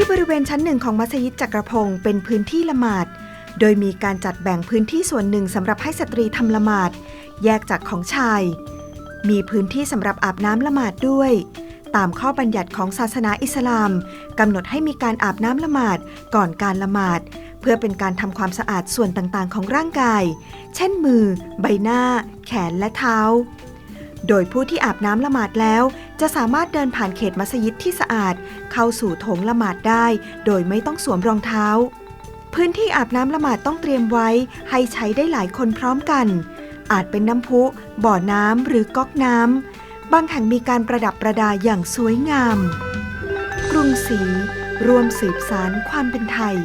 ที่บริเวณชั้นหนึ่งของมัสยิดจักรพงศ์เป็นพื้นที่ละหมาด โดยมีการจัดแบ่งพื้นที่ส่วนหนึ่งสำหรับให้สตรีทำละหมาด แยกจากของชาย มีพื้นที่สำหรับอาบน้ำละหมาดด้วย ตามข้อบัญญัติของศาสนาอิสลามกำหนดให้มีการอาบน้ำละหมาดก่อนการละหมาด เพื่อเป็นการทำความสะอาดส่วนต่างๆ ของร่างกาย เช่นมือ ใบหน้า แขนและเท้า โดยผู้ที่อาบน้ำละหมาดแล้ว จะสามารถเดินผ่านเขตมัสยิดที่สะอาด เข้าสู่โถงละหมาดได้ โดยไม่ต้องสวมรองเท้า พื้นที่อาบน้ำละหมาดต้องเตรียมไว้ให้ใช้ได้หลายคนพร้อมกัน อาจเป็นน้ำพุ บ่อน้ำหรือก๊อกน้ำบางแห่งมีการประดับประดาอย่างสวยงาม กรุงศรีรวมสืบสารความเป็นไทย